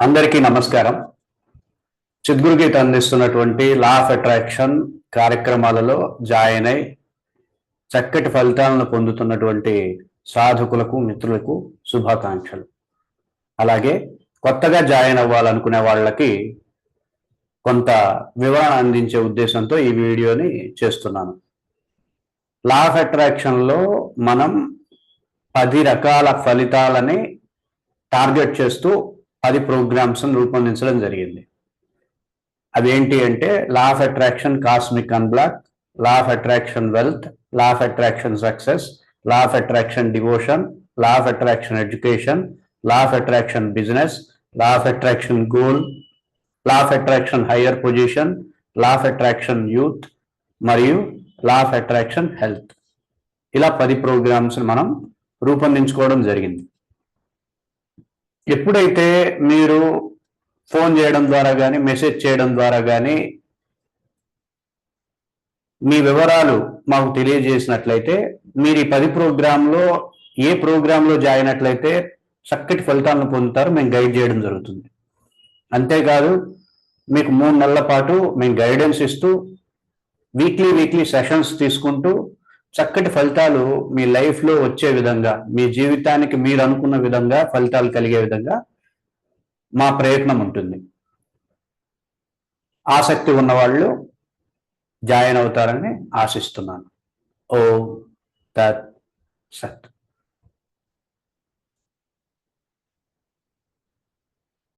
అందరికీ నమస్కారం. చిద్గురుగీత అందిస్తున్నటువంటి లా ఆఫ్ అట్రాక్షన్ కార్యక్రమాలలో జాయిన్ అయి చక్కటి ఫలితాలను పొందుతున్నటువంటి సాధకులకు మిత్రులకు శుభాకాంక్షలు. అలాగే కొత్తగా జాయిన్ అవ్వాలనుకునే వాళ్ళకి కొంత వివరణ అందించే ఉద్దేశంతో ఈ వీడియోని చేస్తున్నాను. లా ఆఫ్ అట్రాక్షన్లో మనం పది రకాల ఫలితాలని టార్గెట్ చేస్తూ పది ప్రోగ్రామ్స్ రూపొందించడం జరిగింది అవేంటి అంటే law of attraction cosmic unblock law of attraction wealth law of attraction success law of attraction devotion law of attraction education law of attraction business law of attraction goal law of attraction higher position law of attraction youth మరియు law of attraction health ఇలా పది programmes మనం రూపొందించుకోవడం జరిగింది ఎప్పుడైతే మీరు phone చేయడం ద్వారా కానీ మెసేజ్ చేయడం ద్వారా కానీ మీ వివరాలు మాకు తెలియజేసినట్లయితే మీరు ఈ పది ప్రోగ్రాంలో ఏ ప్రోగ్రాంలో జాయిన్ అట్లయితే చక్కటి ఫలితాలను పొందుతారు మేము గైడ్ చేయడం జరుగుతుంది. అంతేకాదు మీకు మూడు నెలల పాటు మేము గైడెన్స్ ఇస్తూ వీక్లీ వీక్లీ సెషన్స్ తీసుకుంటూ చక్కటి ఫలితాలు మీ లైఫ్లో వచ్చే విధంగా మీ జీవితానికి మీరు అనుకున్న విధంగా ఫలితాలు కలిగే విధంగా మా ప్రయత్నం ఉంటుంది. ఆసక్తి ఉన్నవాళ్ళు జాయిన్ అవుతారని ఆశిస్తున్నాను. ఓ తత్ సత్.